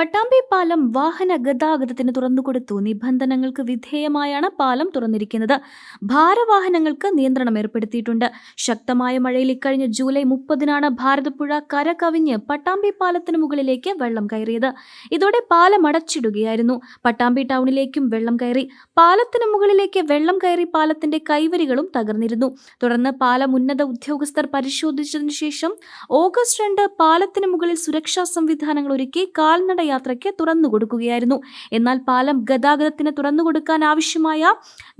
പട്ടാമ്പി പാലം വാഹന ഗതാഗതത്തിന് തുറന്നുകൊടുത്തു നിബന്ധനകൾക്ക് വിധേയമായാണ് പാലം തുറന്നിരിക്കുന്നത്. ഭാരവാഹനങ്ങൾക്ക് നിയന്ത്രണം ഏർപ്പെടുത്തിയിട്ടുണ്ട്. ശക്തമായ മഴയിൽ ഇക്കഴിഞ്ഞ ജൂലൈ മുപ്പതിനാണ് ഭാരതപ്പുഴ കര കവിഞ്ഞ് പട്ടാമ്പി പാലത്തിന് മുകളിലേക്ക് വെള്ളം കയറിയത്. ഇതോടെ പാലം അടച്ചിടുകയായിരുന്നു. പട്ടാമ്പി ടൗണിലേക്കും വെള്ളം കയറി. പാലത്തിന് മുകളിലേക്ക് വെള്ളം കയറി പാലത്തിന്റെ കൈവരികളും തകർന്നിരുന്നു. തുടർന്ന് പാലം ഉന്നത ഉദ്യോഗസ്ഥർ പരിശോധിച്ചതിനു ശേഷം ഓഗസ്റ്റ് രണ്ട് പാലത്തിന് മുകളിൽ സുരക്ഷാ സംവിധാനങ്ങൾ ഒരുക്കി കാൽനട യാത്രയ്ക്ക് തുറന്നു കൊടുക്കുകയായിരുന്നു. എന്നാൽ പാലം ഗതാഗതത്തിന് തുറന്നു കൊടുക്കാൻ ആവശ്യമായ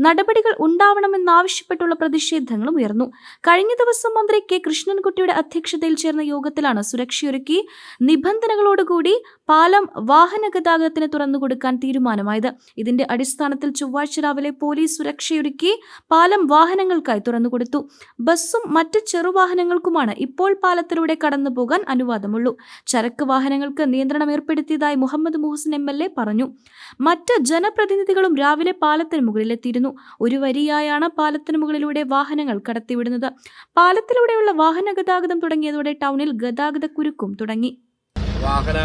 നടപടികൾ ഉണ്ടാവണമെന്നാവശ്യപ്പെട്ടുള്ള പ്രതിഷേധങ്ങളും ഉയർന്നു. കഴിഞ്ഞ ദിവസം മന്ത്രി കെ. കൃഷ്ണൻകുട്ടിയുടെ അധ്യക്ഷതയിൽ ചേർന്ന യോഗത്തിലാണ് സുരക്ഷയൊരുക്കി നിബന്ധനകളോടുകൂടി പാലം വാഹന ഗതാഗതത്തിന് തുറന്നു കൊടുക്കാൻ തീരുമാനമായത്. ഇതിന്റെ അടിസ്ഥാനത്തിൽ ചൊവ്വാഴ്ച രാവിലെ പോലീസ് സുരക്ഷയൊരുക്കി പാലം വാഹനങ്ങൾക്കായി തുറന്നുകൊടുത്തു ബസ്സും മറ്റ് ചെറുവാഹനങ്ങൾക്കുമാണ് ഇപ്പോൾ പാലത്തിലൂടെ കടന്നു പോകാൻ അനുവാദമുള്ളൂ. ചരക്ക് വാഹനങ്ങൾക്ക് നിയന്ത്രണം ഏർപ്പെടുത്തിയതായി Muhammad Muhsin M L A പറഞ്ഞു. മറ്റ് ജനപ്രതിനിധികളും രാവിലെ പാലത്തിന് മുകളിലെത്തിയിരുന്നു. ഒരു വരിയായാണ് പാലത്തിന് മുകളിലൂടെ വാഹനങ്ങൾ കടത്തിവിടുന്നത്. പാലത്തിലൂടെയുള്ള വാഹന ഗതാഗതം തുടങ്ങിയതോടെ ടൗണിൽ ഗതാഗത കുരുക്കും തുടങ്ങി. വാഹന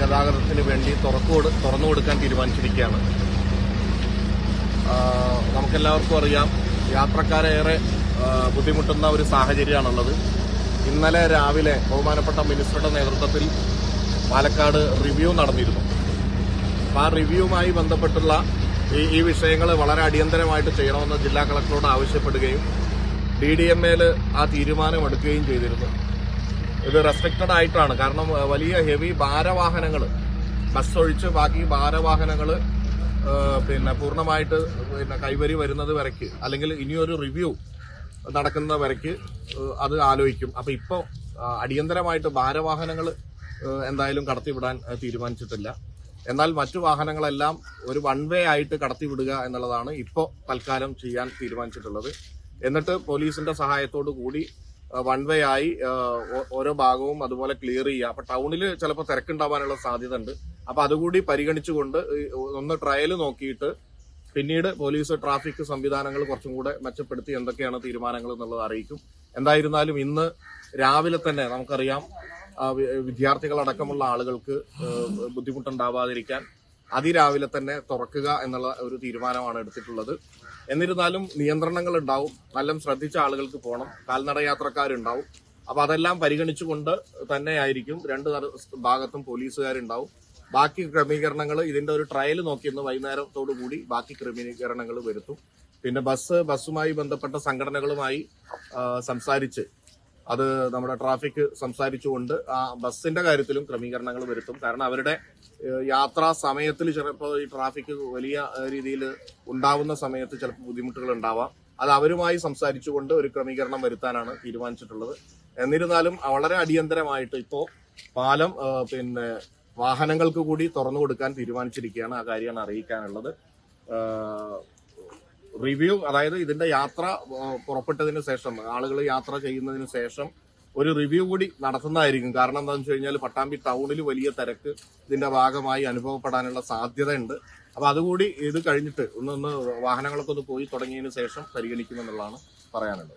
ഗതാഗതത്തിന് വേണ്ടി തുറന്നു കൊടുക്കാൻ തീരുമാനിച്ചിരിക്കുകയാണ്. നമുക്കെല്ലാവർക്കും അറിയാം യാത്രക്കാരേറെ ബുദ്ധിമുട്ടുന്ന ഒരു സാഹചര്യമാണുള്ളത്. ഇന്നലെ രാവിലെ ബഹുമാനപ്പെട്ട മിനിസ്റ്ററുടെ നേതൃത്വത്തിൽ പാലക്കാട് റിവ്യൂ നടന്നിരുന്നു. അപ്പോൾ ആ റിവ്യൂവുമായി ബന്ധപ്പെട്ടുള്ള ഈ ഈ വിഷയങ്ങൾ വളരെ അടിയന്തരമായിട്ട് ചെയ്യണമെന്ന് ജില്ലാ കളക്ടറോട് ആവശ്യപ്പെടുകയും ഡി ഡി എം എയിൽ ആ തീരുമാനം എടുക്കുകയും ചെയ്തിരുന്നു. ഇത് റെസ്ട്രിക്റ്റഡ് ആയിട്ടാണ്. കാരണം വലിയ ഹെവി ഭാരവാഹനങ്ങൾ ബസ് ഒഴിച്ച് ബാക്കി ഭാരവാഹനങ്ങൾ പിന്നെ പൂർണമായിട്ട് പിന്നെ കൈവരി വരുന്നത് വരയ്ക്ക് അല്ലെങ്കിൽ ഇനിയൊരു റിവ്യൂ നടക്കുന്ന വരയ്ക്ക് അത് ആലോചിക്കും. അപ്പം ഇപ്പോൾ അടിയന്തരമായിട്ട് ഭാരവാഹനങ്ങൾ എന്തായാലും കടത്തിവിടാൻ തീരുമാനിച്ചിട്ടില്ല. എന്നാൽ മറ്റു വാഹനങ്ങളെല്ലാം ഒരു വൺ വേ ആയിട്ട് കടത്തിവിടുക എന്നുള്ളതാണ് ഇപ്പോൾ തൽക്കാലം ചെയ്യാൻ തീരുമാനിച്ചിട്ടുള്ളത്. എന്നിട്ട് പോലീസിന്റെ സഹായത്തോടു കൂടി വൺ വേ ആയി ഓരോ ഭാഗവും അതുപോലെ ക്ലിയർ ചെയ്യുക. അപ്പൊ ടൗണിൽ ചിലപ്പോൾ തിരക്കുണ്ടാവാനുള്ള സാധ്യത ഉണ്ട് അപ്പൊ അതുകൂടി പരിഗണിച്ചുകൊണ്ട് ഒന്ന് ട്രയൽ നോക്കിയിട്ട് പിന്നീട് പോലീസ് ട്രാഫിക് സംവിധാനങ്ങൾ കുറച്ചും കൂടെ മെച്ചപ്പെടുത്തി എന്തൊക്കെയാണ് തീരുമാനങ്ങൾ എന്നുള്ളത് അറിയിക്കും. എന്തായിരുന്നാലും ഇന്ന് രാവിലെ തന്നെ നമുക്കറിയാം വിദ്യാർത്ഥികളടക്കമുള്ള ആളുകൾക്ക് ബുദ്ധിമുട്ടുണ്ടാവാതിരിക്കാൻ അതിരാവിലെ തന്നെ തുറക്കുക എന്നുള്ള ഒരു തീരുമാനമാണ് എടുത്തിട്ടുള്ളത്. എന്നിരുന്നാലും നിയന്ത്രണങ്ങൾ ഉണ്ടാവും നല്ല ശ്രദ്ധിച്ച ആളുകൾക്ക് പോകണം കാൽനട യാത്രക്കാരുണ്ടാവും അപ്പൊ അതെല്ലാം പരിഗണിച്ചുകൊണ്ട് തന്നെയായിരിക്കും രണ്ട് ഭാഗത്തും പോലീസുകാരുണ്ടാവും. ബാക്കി ക്രമീകരണങ്ങൾ ഇതിന്റെ ഒരു ട്രയൽ നോക്കിയെന്ന് വൈകുന്നേരത്തോടു കൂടി ബാക്കി ക്രമീകരണങ്ങൾ വരുത്തും. പിന്നെ ബസ് ബസ്സുമായി ബന്ധപ്പെട്ട സംഘടനകളുമായി സംസാരിച്ച് അത് നമ്മുടെ ട്രാഫിക് സംസാരിച്ചുകൊണ്ട് ആ ബസ്സിന്റെ കാര്യത്തിലും ക്രമീകരണങ്ങൾ വരുത്തും. കാരണം അവരുടെ യാത്രാ സമയത്തിൽ ചിലപ്പോൾ ഈ ട്രാഫിക് വലിയ രീതിയിൽ ഉണ്ടാവുന്ന സമയത്ത് ചിലപ്പോൾ ബുദ്ധിമുട്ടുകൾ ഉണ്ടാവാം. അത് അവരുമായി സംസാരിച്ചുകൊണ്ട് ഒരു ക്രമീകരണം വരുത്താനാണ് തീരുമാനിച്ചിട്ടുള്ളത്. എന്നിരുന്നാലും വളരെ അടിയന്തരമായിട്ട് ഇപ്പോൾ പാലം പിന്നെ വാഹനങ്ങൾക്ക് കൂടി തുറന്നു കൊടുക്കാൻ തീരുമാനിച്ചിരിക്കുകയാണ്. ആ കാര്യമാണ് അറിയിക്കാനുള്ളത്. റിവ്യൂ അതായത് ഇതിന്റെ യാത്ര പുറപ്പെട്ടതിന് ശേഷം ആളുകൾ യാത്ര ചെയ്യുന്നതിന് ശേഷം ഒരു റിവ്യൂ കൂടി നടത്തുന്നതായിരിക്കും. കാരണം എന്താണെന്ന് വെച്ച് കഴിഞ്ഞാൽ പട്ടാമ്പി ടൗണിൽ വലിയ തിരക്ക് ഇതിന്റെ ഭാഗമായി അനുഭവപ്പെടാനുള്ള സാധ്യതയുണ്ട്. അപ്പൊ അതുകൂടി ഇത് കഴിഞ്ഞിട്ട് ഒന്ന് ഒന്ന് വാഹനങ്ങളൊക്കെ ഒന്ന് പോയി തുടങ്ങിയതിന് ശേഷം പരിഗണിക്കുമെന്നുള്ളതാണ് പറയാനുള്ളത്.